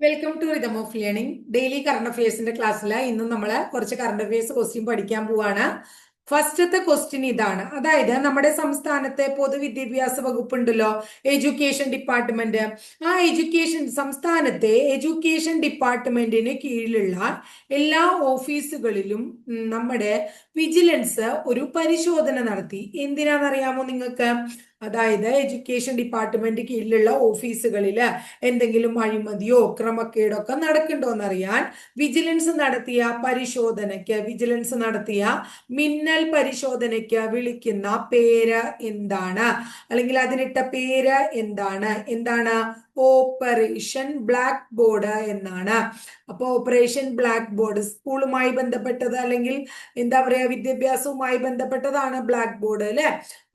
Welcome to rhythm of learning daily current അഫയേഴ്സിന്റെ ക്ലാസ്സിൽ ഇന്ന് നമ്മൾ കുറച്ച് കറണ്ട് അഫയേഴ്സ് ക്വസ്റ്റ്യൻ പഠിക്കാൻ പോവാണ്. ഫസ്റ്റത്തെ ക്വസ്റ്റ്യൻ ഇതാണ്. അതായത് നമ്മുടെ സംസ്ഥാനത്തെ പൊതുവിദ്യാഭ്യാസ വകുപ്പ് ഉണ്ടല്ലോ എഡ്യൂക്കേഷൻ ഡിപ്പാർട്ട്മെന്റ് ആ എഡ്യൂക്കേഷൻ സംസ്ഥാനത്തെ എഡ്യൂക്കേഷൻ ഡിപ്പാർട്ട്മെന്റിന് കീഴിലുള്ള എല്ലാ ഓഫീസുകളിലും നമ്മുടെ വിജിലൻസ് ഒരു പരിശോധന നടത്തി. എന്തിനാണെന്നറിയാമോ നിങ്ങൾക്ക്? അതായത് എഡ്യൂക്കേഷൻ ഡിപ്പാർട്ട്മെന്റ് കീഴിലുള്ള ഓഫീസുകളിൽ എന്തെങ്കിലും അഴിമതിയോ ക്രമക്കേടോ ഒക്കെ നടക്കുന്നുണ്ടോ എന്നറിയാൻ വിജിലൻസ് നടത്തിയ പരിശോധനയ്ക്ക് വിജിലൻസ് നടത്തിയ മിന്നൽ പരിശോധനയ്ക്ക് വിളിക്കുന്ന പേര് എന്താണ്? അല്ലെങ്കിൽ അതിനിട്ട പേര് എന്താണ്? എന്താണ്? ഓപ്പറേഷൻ ബ്ലാക്ക് ബോർഡ് എന്നാണ്. അപ്പോൾ ഓപ്പറേഷൻ ബ്ലാക്ക് ബോർഡ് സ്കൂളുമായി ബന്ധപ്പെട്ടത് അല്ലെങ്കിൽ എന്താ പറയാ വിദ്യാഭ്യാസവുമായി ബന്ധപ്പെട്ടതാണ് ബ്ലാക്ക് ബോർഡ് അല്ലെ?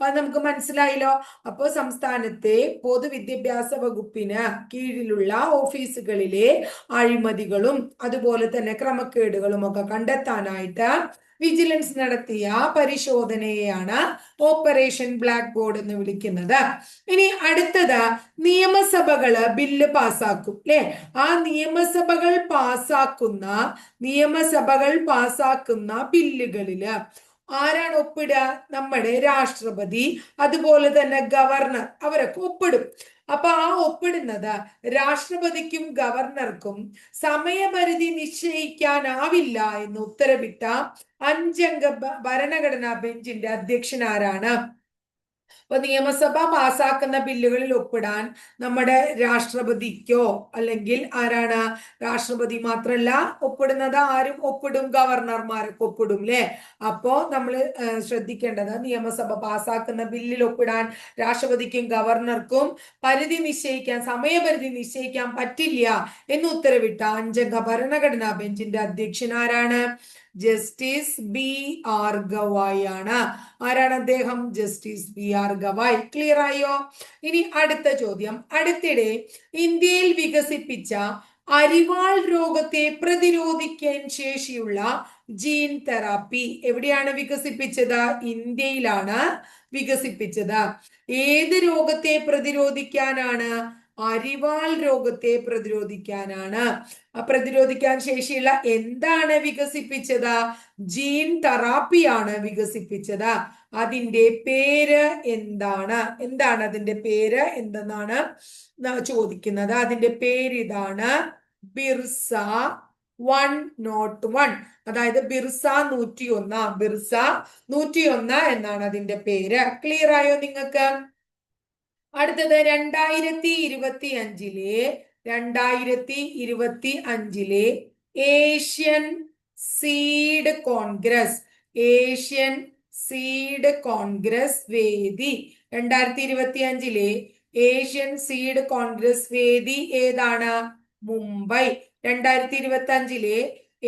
അപ്പൊ അത് നമുക്ക് മനസ്സിലായല്ലോ. അപ്പോൾ സംസ്ഥാനത്തെ പൊതുവിദ്യാഭ്യാസ വകുപ്പിന് കീഴിലുള്ള ഓഫീസുകളിലെ അഴിമതികളും അതുപോലെ തന്നെ ക്രമക്കേടുകളും ഒക്കെ കണ്ടെത്താനായിട്ട് വിജിലൻസ് നടത്തിയ പരിശോധനയെയാണ് ഓപ്പറേഷൻ ബ്ലാക്ക് ബോർഡ് എന്ന് വിളിക്കുന്നത്. ഇനി അടുത്തത് നിയമസഭകൾ ബില്ല് പാസാക്കും അല്ലെ ആ നിയമസഭകൾ പാസാക്കുന്ന നിയമസഭകൾ പാസാക്കുന്ന ബില്ലുകളിൽ ആരാണ് ഒപ്പിടുക നമ്മുടെ രാഷ്ട്രപതി അതുപോലെ തന്നെ ഗവർണർ അവരൊക്കെ ഒപ്പിടും. അപ്പൊ ആ ഒപ്പിടുന്നത് രാഷ്ട്രപതിക്കും ഗവർണർക്കും സമയപരിധി നിശ്ചയിക്കാനാവില്ല എന്ന് ഉത്തരവിട്ട അഞ്ചംഗ ഭരണഘടനാ ബെഞ്ചിന്റെ അധ്യക്ഷൻ ആരാണ്? അപ്പൊ നിയമസഭ പാസാക്കുന്ന ബില്ലുകളിൽ ഒപ്പിടാൻ നമ്മുടെ രാഷ്ട്രപതിക്കോ അല്ലെങ്കിൽ ആരാണ് രാഷ്ട്രപതി മാത്രല്ല ഒപ്പിടുന്നത് ആരും ഒപ്പിടും ഗവർണർമാർക്ക് ഒപ്പിടും അല്ലേ അപ്പോ നമ്മൾ ശ്രദ്ധിക്കേണ്ടത് നിയമസഭ പാസാക്കുന്ന ബില്ലിൽ ഒപ്പിടാൻ രാഷ്ട്രപതിക്കും ഗവർണർക്കും പരിധി നിശ്ചയിക്കാൻ സമയപരിധി നിശ്ചയിക്കാൻ പറ്റില്ല എന്ന് ഉത്തരവിട്ട അഞ്ചംഗ ഭരണഘടനാ ബെഞ്ചിന്റെ അധ്യക്ഷൻ ആരാണ്? ജസ്റ്റിസ് ബി ആർ ഗവായ് ആണ് ആരാണ് അദ്ദേഹം? Justice B R Gavai. Clear ആയോ? ഇനി അടുത്ത ചോദ്യം. അടുത്തിടെ ഇന്ത്യയിൽ വികസിപ്പിച്ച അരിവാൾ രോഗത്തെ പ്രതിരോധിക്കാൻ ശേഷിയുള്ള ജീൻ തെറാപ്പി എവിടെയാണ് വികസിപ്പിച്ചത്? ഇന്ത്യയിലാണ് വികസിപ്പിച്ചത്. ഏത് രോഗത്തെ പ്രതിരോധിക്കാനാണ് അരിവാൾ രോഗത്തെ പ്രതിരോധിക്കാനാണ്. പ്രതിരോധിക്കാൻ ശേഷിയുള്ള എന്താണ് വികസിപ്പിച്ചത്? ജീൻ തെറാപ്പിയാണ് വികസിപ്പിച്ചത്. അതിന്റെ പേര് എന്താണ്? എന്താണ് അതിന്റെ പേര് എന്തെന്നാണ് ചോദിക്കുന്നത്. അതിന്റെ പേര് ഇതാണ് ബിർസ വൺ നോട്ട് വൺ. അതായത് ബിർസ നൂറ്റി ഒന്ന് ബിർസ നൂറ്റി ഒന്ന് എന്നാണ് അതിന്റെ പേര്. ക്ലിയർ ആയോ നിങ്ങൾക്ക്? അടുത്തത് രണ്ടായിരത്തി ഇരുപത്തി അഞ്ചിലെ രണ്ടായിരത്തി ഇരുപത്തി അഞ്ചിലെ Asian seed congress Asian seed congress വേദി. രണ്ടായിരത്തി ഇരുപത്തി അഞ്ചിലെ ഏഷ്യൻ സീഡ് കോൺഗ്രസ് വേദി ഏതാണ്? മുംബൈ. രണ്ടായിരത്തി ഇരുപത്തി അഞ്ചിലെ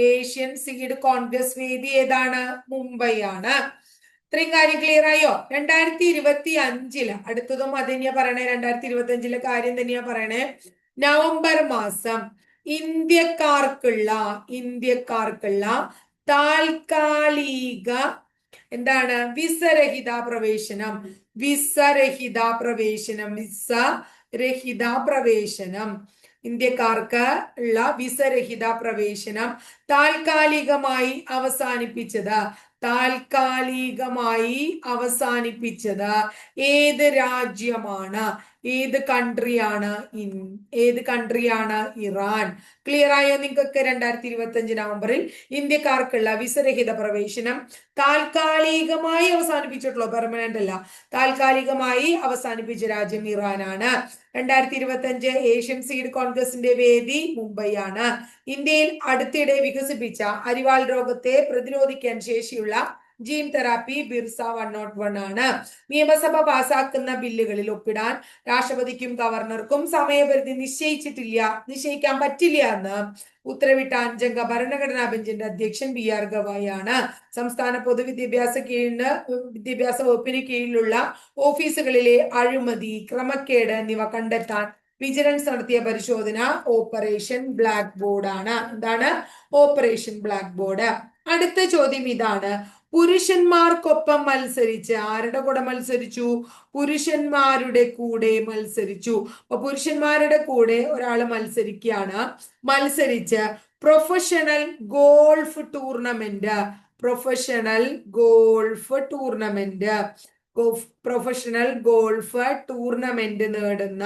ഏഷ്യൻ സീഡ് കോൺഗ്രസ് വേദി ഏതാണ്? മുംബൈ ആണ് ഇത്രയും കാര്യം ക്ലിയർ ആയോ? രണ്ടായിരത്തി ഇരുപത്തി അഞ്ചിൽ അടുത്തതും അത് തന്നെയാ പറയണേ രണ്ടായിരത്തി ഇരുപത്തി അഞ്ചിലെ കാര്യം തന്നെയാ പറയണേ. നവംബർ മാസം ഇന്ത്യക്കാർക്കുള്ള ഇന്ത്യക്കാർക്കുള്ള താൽക്കാലിക എന്താണ്? വിസരഹിത പ്രവേശനം വിസരഹിത പ്രവേശനം വിസ രഹിത പ്രവേശനം ഇന്ത്യക്കാർക്ക് ഉള്ള വിസരഹിത പ്രവേശനം താൽക്കാലികമായി അവസാനിപ്പിച്ചത് താൽക്കാലികമായി അവസാനിപ്പിച്ചത് ഏത് രാജ്യമാണ്? ഏത് കൺട്രിയാണ് ഇൻ ഏത് കൺട്രിയാണ് ഇറാൻ? ക്ലിയർ ആയോ നിങ്ങൾക്ക് രണ്ടായിരത്തി ഇരുപത്തി അഞ്ച് നവംബറിൽ? ഇന്ത്യക്കാർക്കുള്ള വിസരഹിത പ്രവേശനം താൽക്കാലികമായി അവസാനിപ്പിച്ചിട്ടുള്ളൂ പെർമനന്റ് അല്ല. താൽക്കാലികമായി അവസാനിപ്പിച്ച രാജ്യം ഇറാനാണ്. രണ്ടായിരത്തി ഇരുപത്തി അഞ്ച് ഏഷ്യൻ സീഡ് കോൺഗ്രസിന്റെ വേദി മുംബൈയാണ്. ഇന്ത്യയിൽ അടുത്തിടെ വികസിപ്പിച്ച അരിവാൾ രോഗത്തെ പ്രതിരോധിക്കാൻ ശേഷിയുള്ള gene therapy Birsa one nought one ആണ്. നിയമസഭ പാസാക്കുന്ന ബില്ലുകളിൽ ഒപ്പിടാൻ രാഷ്ട്രപതിക്കും ഗവർണർക്കും സമയപരിധി നിശ്ചയിച്ചിട്ടില്ല. നിശ്ചയിക്കാൻ പറ്റില്ല എന്ന് ഉത്തരവിട്ട അഞ്ചംഗ ഭരണഘടനാ ബെഞ്ചിന്റെ അധ്യക്ഷൻ ബി ആർ ഗവായി ആണ്. സംസ്ഥാന പൊതുവിദ്യാഭ്യാസ കീഴിന് വിദ്യാഭ്യാസ വകുപ്പിന് കീഴിലുള്ള ഓഫീസുകളിലെ അഴിമതി ക്രമക്കേട് എന്നിവ കണ്ടെത്താൻ വിജിലൻസ് നടത്തിയ പരിശോധന ഓപ്പറേഷൻ ബ്ലാക്ക് ബോർഡ് ആണ്. എന്താണ്? Operation black board. അടുത്ത ചോദ്യം ഇതാണ്. പുരുഷന്മാർക്കൊപ്പം മത്സരിച്ച് ആരുടെ കൂടെ മത്സരിച്ചു? പുരുഷന്മാരുടെ കൂടെ മത്സരിച്ചു. അപ്പൊ പുരുഷന്മാരുടെ കൂടെ ഒരാൾ മത്സരിക്കുകയാണ്. മത്സരിച്ച് professional golf tournament professional golf tournament professional golf tournament നേടുന്ന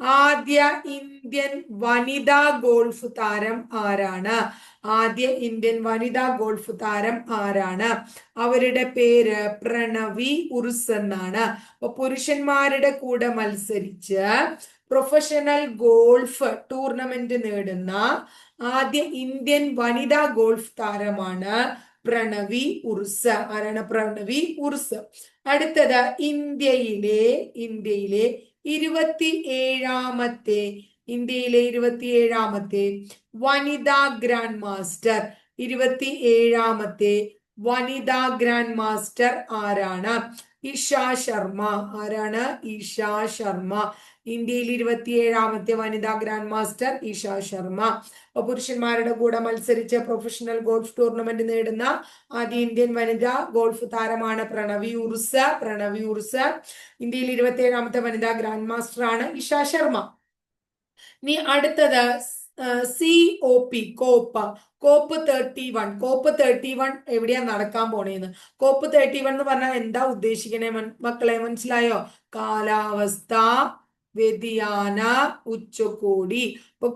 ആദ്യ ഇന്ത്യൻ വനിതാ ഗോൾഫ് താരം ആരാണ്? ആദ്യ ഇന്ത്യൻ വനിതാ ഗോൾഫ് താരം ആരാണ്? അവരുടെ പേര് പ്രണവി ഉറുസ് എന്നാണ്. അപ്പൊ പുരുഷന്മാരുടെ കൂടെ മത്സരിച്ച് പ്രൊഫഷണൽ ഗോൾഫ് ടൂർണമെന്റ് നേടുന്ന ആദ്യ ഇന്ത്യൻ വനിതാ ഗോൾഫ് താരമാണ് പ്രണവി ഉറുസ് ആരാണ് പ്രണവി ഉറുസ് അടുത്തത് ഇന്ത്യയിലെ ഇന്ത്യയിലെ ഇരുപത്തി ഏഴാമത്തെ ഇന്ത്യയിലെ ഇരുപത്തി ഏഴാമത്തെ വനിതാ ഗ്രാൻഡ് മാസ്റ്റർ. ഇരുപത്തി ഏഴാമത്തെ വനിതാ ഗ്രാൻഡ് മാസ്റ്റർ ആരാണ്? ഇഷ ശർമ്മ. ആരാണ്? ഇഷ ശർമ്മ. ഇന്ത്യയിൽ ഇരുപത്തിയേഴാമത്തെ വനിതാ ഗ്രാൻഡ് മാസ്റ്റർ ഇഷ ശർമ്മ. പുരുഷന്മാരുടെ കൂടെ മത്സരിച്ച് പ്രൊഫഷണൽ ഗോൾഫ് ടൂർണമെന്റ് നേടുന്ന ആദ്യ ഇന്ത്യൻ വനിതാ ഗോൾഫ് താരമാണ് പ്രണവി ഉർസ് പ്രണവി ഉർസ് ഇന്ത്യയിൽ ഇരുപത്തിയേഴാമത്തെ വനിതാ ഗ്രാൻഡ് മാസ്റ്റർ ആണ് ഇഷ ശർമ്മ. ഇനി അടുത്തത് C O P COP. COP thirty one COP thirty one എവിടെയാ നടക്കാൻ പോണേന്ന്? കോപ്പ് തേർട്ടി വൺ എന്ന് പറഞ്ഞാൽ എന്താ ഉദ്ദേശിക്കണേ മക്കളെ മനസ്സിലായോ? കാലാവസ്ഥ വ്യതിയാന ഉച്ചകോടി. ഇപ്പൊ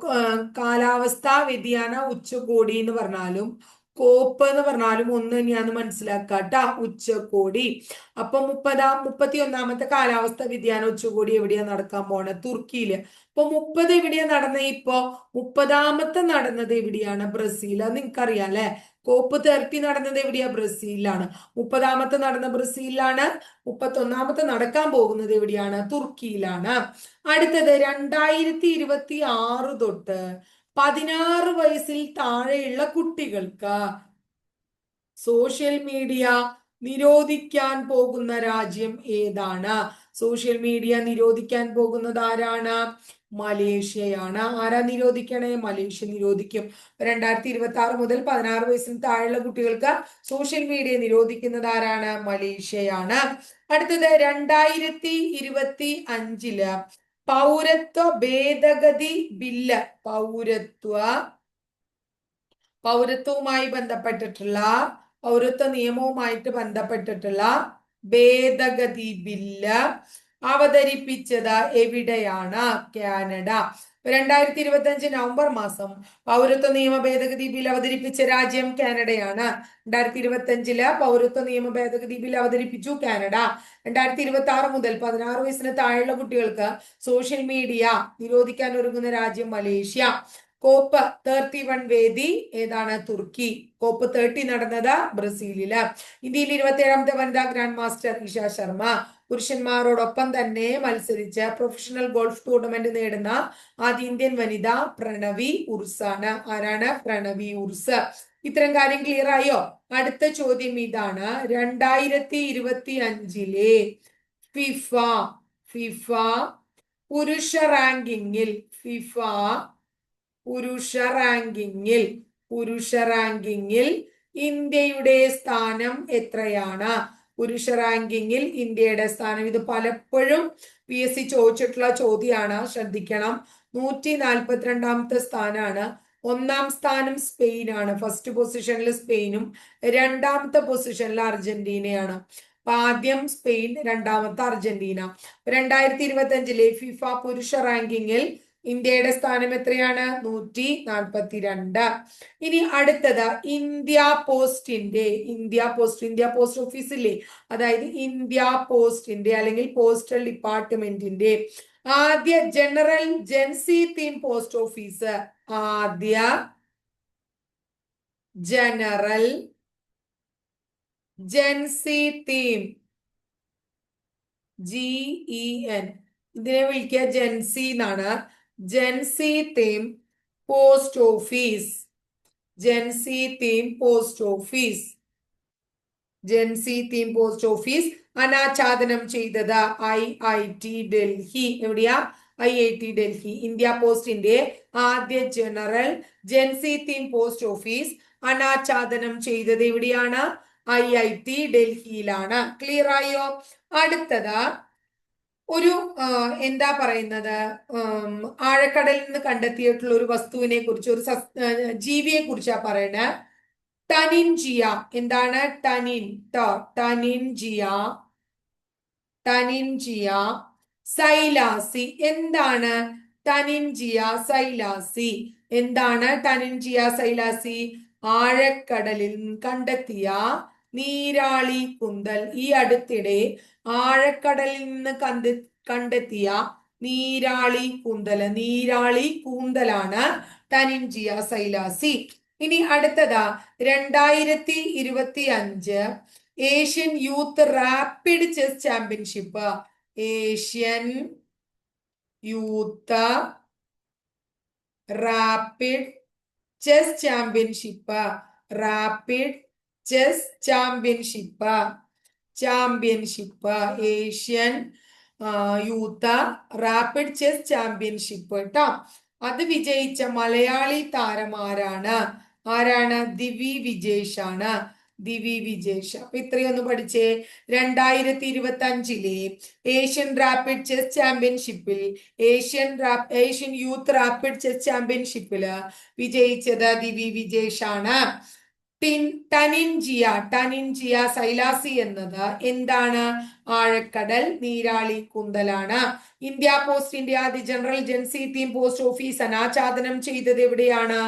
കാലാവസ്ഥ വ്യതിയാന ഉച്ചകോടി എന്ന് പറഞ്ഞാലും കോപ്പ് എന്ന് പറഞ്ഞാലും ഒന്ന് തന്നെയാന്ന് മനസ്സിലാക്കാട്ട ഉച്ചകോടി. അപ്പൊ മുപ്പതാം മുപ്പത്തി ഒന്നാമത്തെ കാലാവസ്ഥ വ്യതിയാന ഉച്ചകോടി എവിടെയാ നടക്കാൻ പോണ? തുർക്കിയിൽ. അപ്പൊ മുപ്പത് എവിടെയാ നടന്ന ഇപ്പോ? മുപ്പതാമത്തെ നടന്നത് എവിടെയാണ്? ബ്രസീൽ. അത് നിങ്ങൾക്കറിയാം അല്ലെ? കോപ്പ് തെർപ്പി നടന്നത് എവിടെയാ? ബ്രസീലിലാണ്. മുപ്പതാമത്തെ നടന്ന ബ്രസീലിലാണ്. മുപ്പത്തൊന്നാമത്തെ നടക്കാൻ പോകുന്നത് എവിടെയാണ്? തുർക്കിയിലാണ്. അടുത്തത് രണ്ടായിരത്തി ഇരുപത്തി ആറ് തൊട്ട് പതിനാറ് വയസ്സിൽ താഴെയുള്ള കുട്ടികൾക്ക് സോഷ്യൽ മീഡിയ നിരോധിക്കാൻ പോകുന്ന രാജ്യം ഏതാണ്? സോഷ്യൽ മീഡിയ നിരോധിക്കാൻ പോകുന്നത് ആരാണ്? മലേഷ്യയാണ്. ആരാ നിരോധിക്കണേ? മലേഷ്യ നിരോധിക്കും. രണ്ടായിരത്തി ഇരുപത്തി ആറ് മുതൽ പതിനാറ് വയസ്സിന് താഴെയുള്ള കുട്ടികൾക്ക് സോഷ്യൽ മീഡിയ നിരോധിക്കുന്നത് ആരാണ്? മലേഷ്യയാണ്. അടുത്തത് രണ്ടായിരത്തി ഇരുപത്തി അഞ്ചിൽ പൗരത്വ ഭേദഗതി ബില്ല് പൗരത്വ പൗരത്വവുമായി ബന്ധപ്പെട്ടിട്ടുള്ള പൗരത്വ നിയമവുമായിട്ട് ബന്ധപ്പെട്ടിട്ടുള്ള ഭേദഗതി ബില്ല് അവതരിപ്പിച്ചത് എവിടെയാണ്? കാനഡ. രണ്ടായിരത്തി ഇരുപത്തി അഞ്ച് നവംബർ മാസം പൗരത്വ നിയമ ഭേദഗതി ബിൽ അവതരിപ്പിച്ച രാജ്യം കാനഡയാണ്. രണ്ടായിരത്തി ഇരുപത്തി അഞ്ചിൽ പൗരത്വ നിയമ ഭേദഗതി ബിൽ അവതരിപ്പിച്ചു കാനഡ. രണ്ടായിരത്തി ഇരുപത്തി ആറ് മുതൽ പതിനാറ് വയസ്സിന് താഴെയുള്ള കുട്ടികൾക്ക് സോഷ്യൽ മീഡിയ നിരോധിക്കാൻ ഒരുങ്ങുന്ന രാജ്യം മലേഷ്യ. കോപ്പ് തേർട്ടി വൺ വേദി ഏതാണ്? തുർക്കി. കോപ്പ് തേർട്ടി നടന്നത് ബ്രസീലിൽ. ഇന്ത്യയിൽ ഇരുപത്തി ഏഴാമത്തെ വനിതാ ഗ്രാൻഡ് മാസ്റ്റർ ഇഷ ശർമ്മ. പുരുഷന്മാരോടൊപ്പം തന്നെ മത്സരിച്ച് പ്രൊഫഷണൽ ഗോൾഫ് ടൂർണമെന്റ് നേടുന്ന ആദ്യ ഇന്ത്യൻ വനിത പ്രണവി ഉർസാണ്. ആരാണ്? പ്രണവി ഉർസ്. ഇത്തരം കാര്യം ക്ലിയർ ആയോ? അടുത്ത ചോദ്യം ഇതാണ്. രണ്ടായിരത്തി ഇരുപത്തി അഞ്ചിലെ ഫിഫ ഫിഫ പുരുഷ റാങ്കിങ്ങിൽ ഫിഫ പുരുഷ റാങ്കിങ്ങിൽ പുരുഷ റാങ്കിങ്ങിൽ ഇന്ത്യയുടെ സ്ഥാനം എത്രയാണ്? പുരുഷ റാങ്കിങ്ങിൽ ഇന്ത്യയുടെ സ്ഥാനം. ഇത് പലപ്പോഴും പി എസ് സി ചോദിച്ചിട്ടുള്ള ചോദ്യമാണ്. ശ്രദ്ധിക്കണം. നൂറ്റി നാൽപ്പത്തിരണ്ടാമത്തെ സ്ഥാനമാണ് ഒന്നാം സ്ഥാനം സ്പെയിനാണ്. ഫസ്റ്റ് പൊസിഷനിൽ സ്പെയിനും രണ്ടാമത്തെ പൊസിഷനിൽ അർജന്റീനയാണ്. അപ്പൊ ആദ്യം സ്പെയിൻ രണ്ടാമത്തെ അർജന്റീന. രണ്ടായിരത്തി ഇരുപത്തി അഞ്ചിലെ ഫിഫ പുരുഷ റാങ്കിങ്ങിൽ ഇന്ത്യയുടെ സ്ഥാനം എത്രയാണ്? നൂറ്റി നാൽപ്പത്തിരണ്ട് ഇനി അടുത്തത് ഇന്ത്യ പോസ്റ്റിന്റെ India post India post office ഇല്ലേ? അതായത് ഇന്ത്യ പോസ്റ്റിന്റെ അല്ലെങ്കിൽ പോസ്റ്റൽ ഡിപ്പാർട്ട്മെന്റിന്റെ ആദ്യ general gen Z theme post office ആദ്യ general gen Z theme G E N. ഇതിനെ വിളിക്കുക ജൻസി എന്നാണ്. Gen Z theme post office. Gen Z theme post office. Gen Z theme post office. അനാച്ഛാദനം ചെയ്തത് ഐ ഐ ടി ഡൽഹി. എവിടെയാ? I I T Delhi. India പോസ്റ്റിന്റെ ആദ്യ general gen Z theme post office. അനാച്ഛാദനം ചെയ്തത് എവിടെയാണ്? ഐ ഐ ടി ഡൽഹിയിലാണ്. Clear ആയോ? അടുത്തത് ഒരു എന്താ പറയുന്നത് ആഴക്കടലിൽ നിന്ന് കണ്ടെത്തിയിട്ടുള്ള ഒരു വസ്തുവിനെ കുറിച്ച് ഒരു ജീവിയെ കുറിച്ചാ പറയണേ. ടനിൻജിയ എന്താണ്? ടനിൻ ജിയ ടനിൻജിയ ടനിൻജിയ സൈലാസി എന്താണ്? ടനിൻജിയ സൈലാസി എന്താണ്? ടനിൻജിയ സൈലാസി ആഴക്കടലിൽ കണ്ടെത്തിയ നീരാളി കുന്തൽ. ഈ അടുത്തിടെ ആഴക്കടലിൽ നിന്ന് കണ്ട് കണ്ടെത്തിയ നീരാളി കുന്തൽ. നീരാളി കൂന്തലാണ് ടനിൻജിയ സൈലാസി. ഇനി അടുത്തതാ രണ്ടായിരത്തി ഇരുപത്തി അഞ്ച് Asian youth rapid chess championship. Asian youth rapid chess championship. Rapid chess championship championship Asian youth rapid chess championship കേട്ടോ അത് വിജയിച്ച മലയാളി താരം ആരാണ്? ആരാണ്? ദിവി വിജേഷ് ആണ്. ദിവി വിജേഷ്. അപ്പൊ ഇത്രയൊന്ന് പഠിച്ചേ. രണ്ടായിരത്തി ഇരുപത്തി അഞ്ചിലെ ഏഷ്യൻ റാപ്പിഡ് ചെസ് ചാമ്പ്യൻഷിപ്പിൽ Asian Asian youth rapid chess ചാമ്പ്യൻഷിപ്പിൽ വിജയിച്ചത് ദിവി വിജേഷ് ആണ്. ടിൻ ടനിൻജിയ ടനിൻജിയ സൈലാസി എന്നത് എന്താണ്? ആഴക്കടൽ നീരാളി കുന്തലാണ്. India post India the general gen z theme post office അനാച്ഛാദനം ചെയ്തത് എവിടെയാണ്?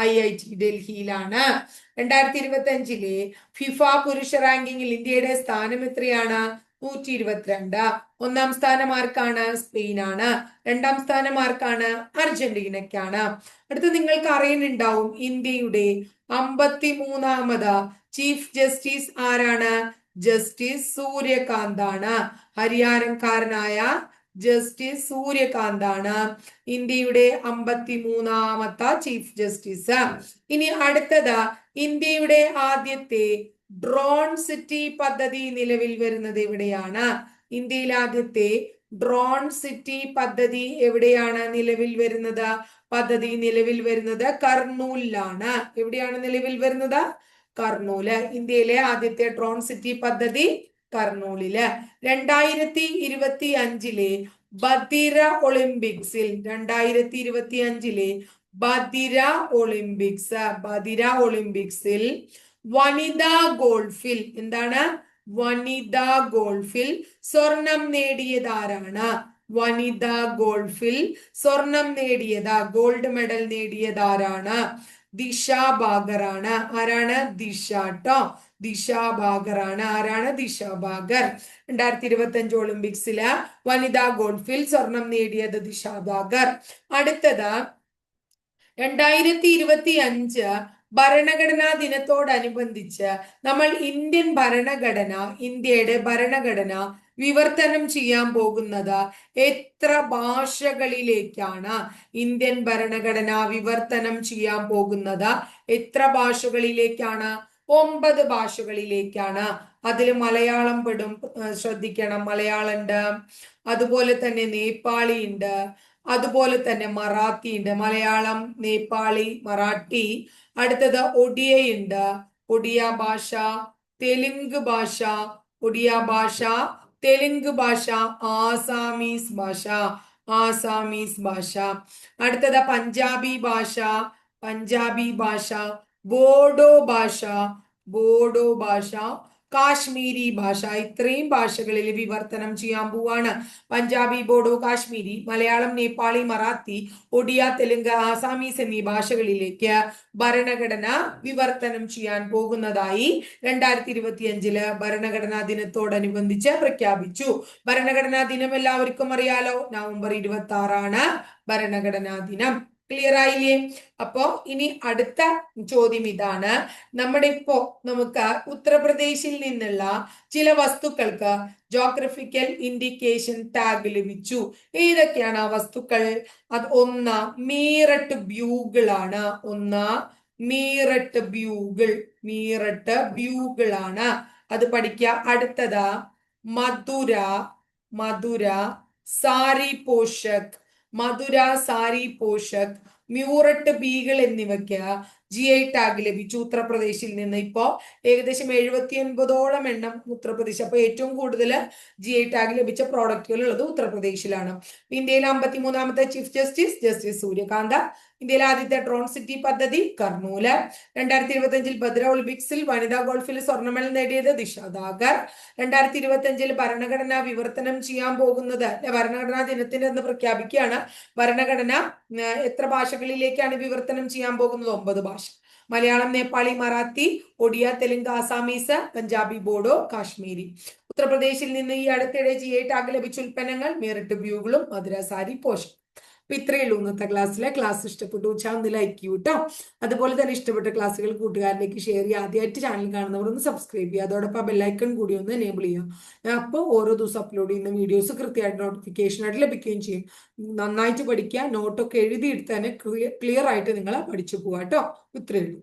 ഐ ഐ ടി ഡൽഹിയിലാണ്. രണ്ടായിരത്തി ഇരുപത്തി അഞ്ചിലെ ഫിഫ പുരുഷ റാങ്കിങ്ങിൽ ഇന്ത്യയുടെ സ്ഥാനം എത്രയാണ്? നൂറ്റി ഇരുപത്തിരണ്ട് ഒന്നാം സ്ഥാനം ആർക്കാണ് സ്പെയിനാണ്. രണ്ടാം സ്ഥാനം ആർക്കാണ് അർജന്റീനയ്ക്കാണ്. അടുത്ത് നിങ്ങൾക്ക് അറിയുന്നുണ്ടാവും ഇന്ത്യയുടെ അമ്പത്തി മൂന്നാമത് ചീഫ് ജസ്റ്റിസ് ആരാണ്? ജസ്റ്റിസ് സൂര്യകാന്താണ്. ഹരിയാനക്കാരനായ ജസ്റ്റിസ് സൂര്യകാന്താണ്. ഇന്ത്യയുടെ അമ്പത്തി മൂന്നാമത്തെ ചീഫ് ജസ്റ്റിസ്. ഇനി അടുത്തത് ഇന്ത്യയുടെ ആദ്യത്തെ ഡ്രോൺ സിറ്റി പദ്ധതി നിലവിൽ വരുന്നത് എവിടെയാണ്? ഇന്ത്യയിൽ ആദ്യത്തെ ഡ്രോൺ സിറ്റി പദ്ധതി എവിടെയാണ് നിലവിൽ വരുന്നത്? പദ്ധതി നിലവിൽ വരുന്നത് കർണൂലിലാണ്. എവിടെയാണ് നിലവിൽ വരുന്നത്? കർണൂൽ. ഇന്ത്യയിലെ ആദ്യത്തെ ഡ്രോൺ സിറ്റി പദ്ധതി കർണൂലിൽ. രണ്ടായിരത്തി ഇരുപത്തി അഞ്ചിലെ ബദിര ഒളിമ്പിക്സിൽ രണ്ടായിരത്തി ഇരുപത്തി അഞ്ചിലെ ബദിര ഒളിമ്പിക്സ് ബദിര ഒളിമ്പിക്സിൽ വനിതാ ഗോൾഫിൽ എന്താണ്? വനിതാ ഗോൾഫിൽ സ്വർണം നേടിയതാരാണ്? വനിതാ ഗോൾഫിൽ സ്വർണം നേടിയതാ ഗോൾഡ് മെഡൽ നേടിയതാരാണ്? ദിശ ബാഗറാണ്. ആരാണ്? ദിശ ട്ടോ. ദിശ ബാഗറാണ്. ആരാണ്? ദിശ ബാഗർ. രണ്ടായിരത്തി ഇരുപത്തി അഞ്ച് ഒളിമ്പിക്സിൽ വനിതാ ഗോൾഫിൽ സ്വർണം നേടിയത് ദിശ ബാഗർ. അടുത്തത് രണ്ടായിരത്തി ഇരുപത്തി അഞ്ച് ഭരണഘടനാ ദിനത്തോടനുബന്ധിച്ച് നമ്മൾ ഇന്ത്യൻ ഭരണഘടന ഇന്ത്യയുടെ ഭരണഘടന വിവർത്തനം ചെയ്യാൻ പോകുന്നത് എത്ര ഭാഷകളിലേക്കാണ് ഇന്ത്യൻ ഭരണഘടന വിവർത്തനം ചെയ്യാൻ പോകുന്നത്? എത്ര ഭാഷകളിലേക്കാണ്? ഒമ്പത് ഭാഷകളിലേക്കാണ്. അതിൽ മലയാളം പെടും ശ്രദ്ധിക്കണം. മലയാളം ഉണ്ട്. അതുപോലെ തന്നെ നേപ്പാളി ഉണ്ട്. അതുപോലെ തന്നെ മറാത്തി ഉണ്ട് മലയാളം നേപ്പാളി മറാഠി അടുത്തത് ഒഡിയ ഉണ്ട് ഒഡിയ ഭാഷ തെലുങ്ക് ഭാഷ ഒഡിയ ഭാഷ തെലുങ്ക് ഭാഷ ആസാമീസ് ഭാഷ ആസാമീസ് ഭാഷ. അടുത്തത് പഞ്ചാബി ഭാഷ പഞ്ചാബി ഭാഷ ബോഡോ ഭാഷ ബോഡോ ഭാഷ കാശ്മീരി ഭാഷ. ഇത്രയും ഭാഷകളിൽ വിവർത്തനം ചെയ്യാൻ പോവാണ്. പഞ്ചാബി ബോഡോ കാശ്മീരി മലയാളം നേപ്പാളി മറാത്തി ഒഡിയ തെലുങ്ക് ആസാമീസ് എന്നീ ഭാഷകളിലേക്ക് ഭരണഘടന വിവർത്തനം ചെയ്യാൻ പോകുന്നതായി രണ്ടായിരത്തി ഇരുപത്തി അഞ്ചിൽ ഭരണഘടനാ ദിനത്തോടനുബന്ധിച്ച് പ്രഖ്യാപിച്ചു. ഭരണഘടനാ ദിനം എല്ലാവർക്കും അറിയാലോ. നവംബർ ഇരുപത്തി ആറാണ് ഭരണഘടനാ ദിനം. ക്ലിയർ ആയില്ലേ? അപ്പോ ഇനി അടുത്ത ചോദ്യം ഇതാണ്. നമ്മുടെ ഇപ്പോ നമുക്ക് ഉത്തർപ്രദേശിൽ നിന്നുള്ള ചില വസ്തുക്കൾക്ക് ജോഗ്രഫിക്കൽ ഇൻഡിക്കേഷൻ ടാഗ് ലഭിച്ചു. ഏതൊക്കെയാണ് ആ വസ്തുക്കൾ? അത് ഒന്ന് മീററ്റ് ബ്യൂഗിളാണ് ഒന്ന് മീററ്റ് ബ്യൂഗിൾ മീററ്റ് ബ്യൂഗിളാണ് അത് പഠിക്കുക അടുത്തത് മധുര മധുര സാരി പോഷക് മധുര സാരി പോഷക് മ്യൂറട്ട് ബീകൾ എന്നിവയ്ക്ക് ജി ഐ ടാഗ് ലഭിച്ചു ഉത്തർപ്രദേശിൽ നിന്ന്. ഇപ്പോ ഏകദേശം എഴുപത്തി ഒൻപതോളം എണ്ണം ഉത്തർപ്രദേശ് അപ്പൊ ഏറ്റവും കൂടുതൽ ജി ഐ ടാഗ് ലഭിച്ച പ്രോഡക്റ്റുകൾ ഉള്ളത് ഉത്തർപ്രദേശിലാണ്. ഇന്ത്യയിലെ അമ്പത്തി മൂന്നാമത്തെ ചീഫ് ജസ്റ്റിസ് ജസ്റ്റിസ് സൂര്യകാന്ത. ഇന്ത്യയിലെ ആദ്യത്തെ ഡ്രോൺ സിറ്റി പദ്ധതി കർണൂൽ. രണ്ടായിരത്തി ഇരുപത്തി അഞ്ചിൽ ഭദ്ര ഒളിമ്പിക്സിൽ വനിതാ ഗോൾഫിൽ സ്വർണ മെഡൽ നേടിയത് ദിശ രണ്ടായിരത്തി ഇരുപത്തി അഞ്ചിൽ ഭരണഘടന വിവർത്തനം ചെയ്യാൻ പോകുന്നത് ഭരണഘടനാ ദിനത്തിന്റെ എന്ന് പ്രഖ്യാപിക്കുകയാണ്. ഭരണഘടന എത്ര ഭാഷകളിലേക്കാണ് വിവർത്തനം ചെയ്യാൻ പോകുന്നത്? ഒമ്പത് ഭാഷ. മലയാളം നേപ്പാളി മറാത്തി ഒഡിയ തെലുങ്ക് ആസാമീസ് പഞ്ചാബി ബോഡോ കാശ്മീരി. ഉത്തർപ്രദേശിൽ നിന്ന് ഈ അടുത്തിടെ ജി ഐ ടാഗ് ലഭിച്ച ഉൽപ്പന്നങ്ങൾ മേറിട്ട് ബ്യൂകളും മധുര സാരി പോഷൻ അപ്പൊ ഇത്രയേ ഉള്ളൂ ഇന്നത്തെ ക്ലാസ്സിലെ. ക്ലാസ് ഇഷ്ടപ്പെട്ടു വെച്ചാൽ ഒന്ന് ലൈക്ക് ചെയ്യൂ കേട്ടോ അതുപോലെ തന്നെ ഇഷ്ടപ്പെട്ട ക്ലാസ്സുകൾ കൂട്ടുകാരിലേക്ക് ഷെയർ ചെയ്യുക. ആദ്യമായിട്ട് ചാനൽ കാണുന്നവർ ഒന്ന് സബ്സ്ക്രൈബ് ചെയ്യുക. അതോടൊപ്പം ബെല്ലൈക്കൺ കൂടി ഒന്ന് എനേബിൾ ചെയ്യുക. അപ്പോൾ ഓരോ ദിവസം അപ്ലോഡ് ചെയ്യുന്ന വീഡിയോസ് കൃത്യമായിട്ട് നോട്ടിഫിക്കേഷൻ ആയിട്ട് ലഭിക്കുകയും ചെയ്യും. നന്നായിട്ട് പഠിക്കുക നോട്ടൊക്കെ എഴുതിയെടുത്ത് തന്നെ ക്ലിയർ ആയിട്ട് നിങ്ങൾ പഠിച്ചു പോവാട്ടോ ഇത്രയേ ഉള്ളൂ.